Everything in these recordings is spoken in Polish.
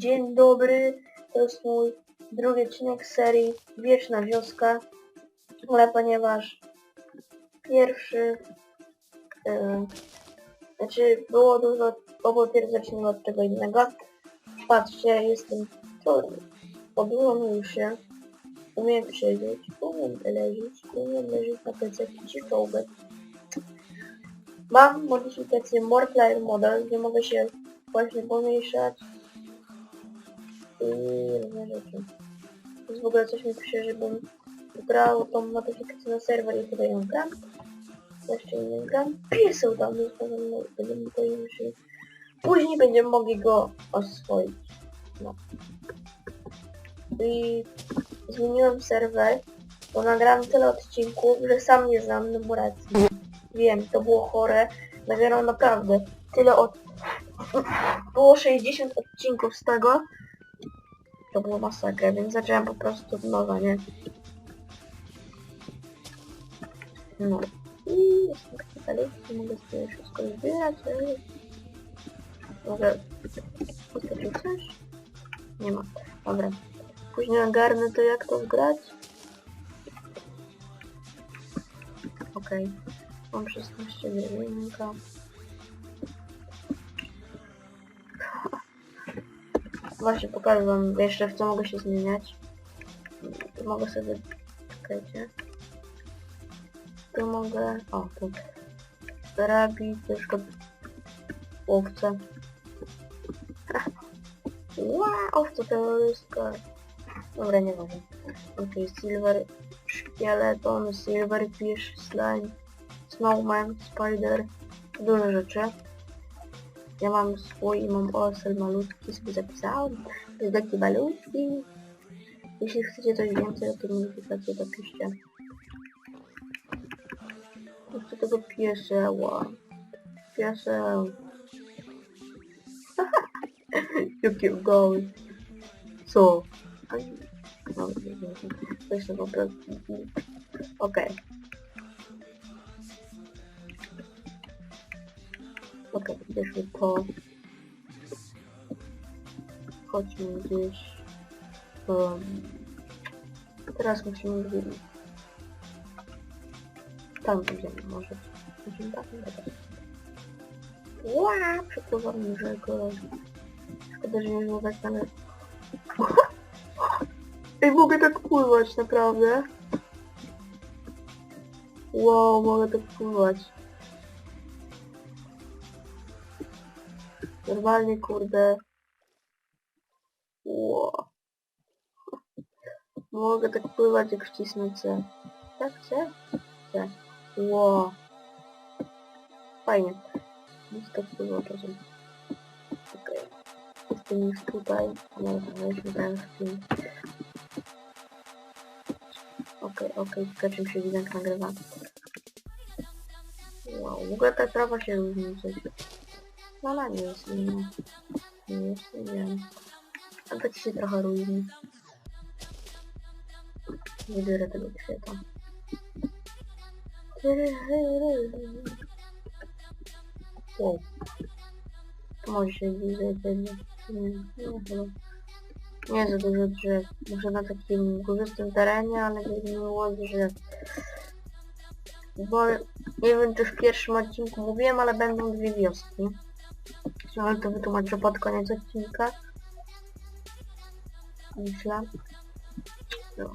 Dzień dobry, to jest mój drugi odcinek serii Wieczna Wioska, ale ponieważ pierwszy, yy, znaczy było dużo, zacznijmy od czego innego. Patrzcie, jestem obyło mi się, umiem siedzieć, umiem leżeć, umiem leżeć na plecach i się czołgać. Mam modyfikację Morflyer Model, gdzie mogę się właśnie pomniejszać różne rzeczy. Więc w ogóle coś mi pisze, żebym grał tą modyfikację na serwer i tutaj ją gram. Jeszcze nie gram. Piesał tam, więc będziemy to już Później będziemy mogli go oswoić. No. I zmieniłem serwer, bo nagrałem tyle odcinków, że sam nie znam numeracji. Wiem, to było chore. Nagrałem naprawdę tyle od... Było 60 odcinków z tego. To było masakra, więc zacząłem po prostu od nowa, nie? No. I jestem taki dalej, mogę sobie wszystko zbierać, ale... Mogę... Postawić coś? Nie ma. Dobra. Później ogarnę to jak to wgrać. Okej. Mam 16 wierzynka. Właśnie pokażę wam jeszcze w co mogę się zmieniać. Tu mogę sobie... Czekajcie. Tu mogę... O, tu. Rabi, na przykład... Łowca. Ła, owca terrorystka. Dobra, nie ważne. Okej, silver, szkieleton, slime, snowman, spider, dużo rzeczy. Ja mam swój i mam OSL malutki, sobie zapisałem. Jest taki malutki. Jeśli chcecie coś więcej o tej modyfikacji, to piszcie. Chcę tego pieseła. Pieseł. Jakie goły. Co? No, nie wiem. Weź to po prostu. Okej, bierzmy to. Chodźmy gdzieś. Um, teraz musimy gdzieś. Tam będziemy może. Musimy tam będę. Ła, przepływam rzeką. Szkoda, że nie mogę znaleźć. Ej, mogę tak pływać, naprawdę. Wow, mogę tak pływać. Normalnie, kurde. Wow. Mogę tak pływać, jak wcisnę C. Tak, C? C. Wow. Fajnie. Jest tak pływa czasem. Okej. Jestem już tutaj. No, weźmy ten film. Okej, okej, okay. czym się widok nagrywa. Wow, w ogóle ta trawa się różni coś. No ona nie jest inna. Nie jest, nie wiem. A to ci się trochę różni. Nie biorę tego kwiata. To może się będzie. Nie, nie chyba. Nie za dużo drzew. Może na takim górzystym terenie, ale nie było drzew. Bo nie wiem czy w pierwszym odcinku mówiłem, ale będą dwie wioski. Ale to wytłumaczę pod koniec odcinka. Myślę.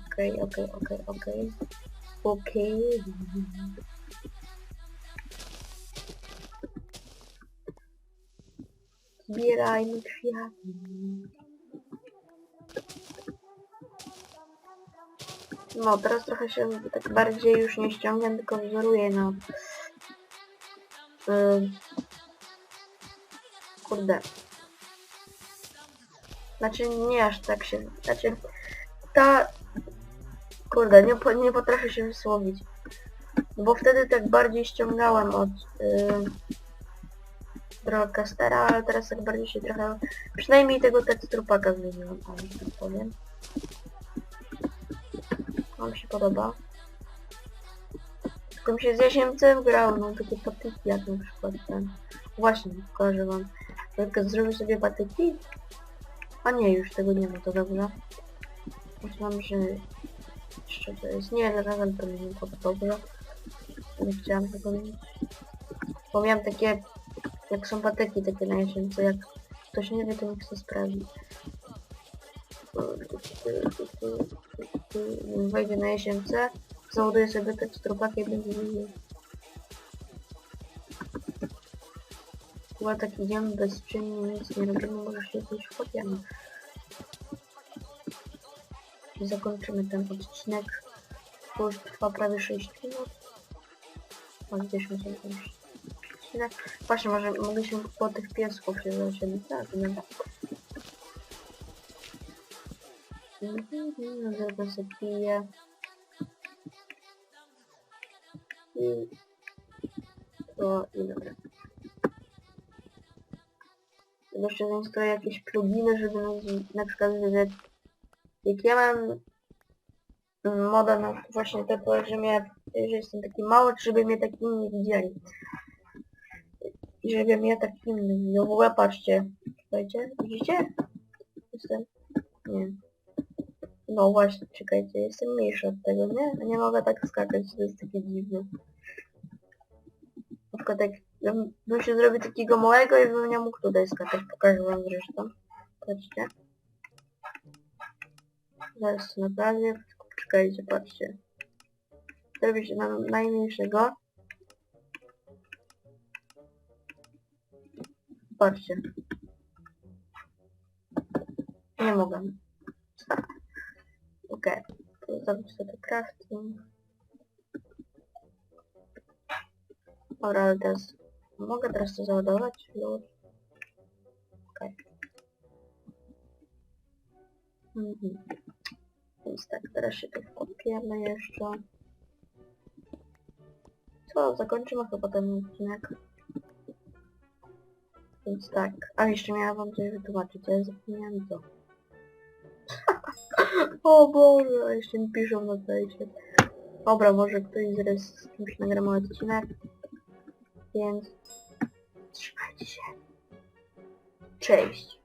Okej, okej, okej, okej. Okej. Zbierajmy kwiaty. No, teraz trochę się tak bardziej już nie ściągam, tylko wzoruję na... Yy, kurde. Znaczy nie aż tak się... Znaczy ta... Kurde, nie, po, nie potrafię się wysłowić. Bo wtedy tak bardziej ściągałem od... Yy, Broadcastera, ale teraz tak bardziej się trochę... Przynajmniej tego teksturpaka zmieniłem, ale tak powiem. Wam się podoba. Tylko mi się z Jasiemcem grał, no takie patyki jak na przykład ten. Właśnie, pokażę wam. Jak zrobię sobie patyki, A nie, już tego nie ma, to dobrze. Myślałam, że jeszcze to jest. Nie, razem to nie to dobrze. Nie chciałam tego mieć. Bo miałam takie, jak są patyki takie na jesień, co jak ktoś nie wie, to niech chce sprawdzić. Wejdzie na jesience, załaduje sobie teksturpakę i będzie Chyba tak idziemy bezczynnie, nic nie robimy, może się coś chopiemy. I zakończymy ten odcinek. Bo już trwa prawie 6 minut. A gdzieś my sobie ten odcinek. Właśnie, może mogliśmy po tych piesków się zasiedlić. Tak, nie wiem. Mhm, Zrobię sobie piję. I to i dobra. Jeszcze zainstaluję jakieś pluginy, żeby na, na przykład, że jak ja mam moda na właśnie te mnie, że jestem taki mały, żeby mnie tak inni widzieli. I żeby mnie tak inni widzieli. No w ogóle patrzcie. Słuchajcie, widzicie? Jestem... Nie. No właśnie, czekajcie, jestem mniejszy od tego, nie? A nie mogę tak skakać, to jest takie dziwne. Na przykład jak bym, się zrobił takiego małego i bym nie mógł tutaj skakać, pokażę wam zresztą. Patrzcie. Zaraz to naprawię, czekajcie, patrzcie. Zrobię się na najmniejszego. Patrzcie. Nie mogę. Okej. Okay. Zrobić sobie crafting. Dobra, ale teraz... Mogę teraz to załadować? Już. Okej. Mhm. Więc tak, teraz się tu wkopiemy jeszcze. Co, zakończymy chyba ten odcinek. Więc tak, a jeszcze miałam wam coś wytłumaczyć, ale zapomniałam co. o Boże, jeszcze mi piszą na fejsie. Dobra, może ktoś z kimś nagramy odcinek. Więc trzymajcie się. Cześć.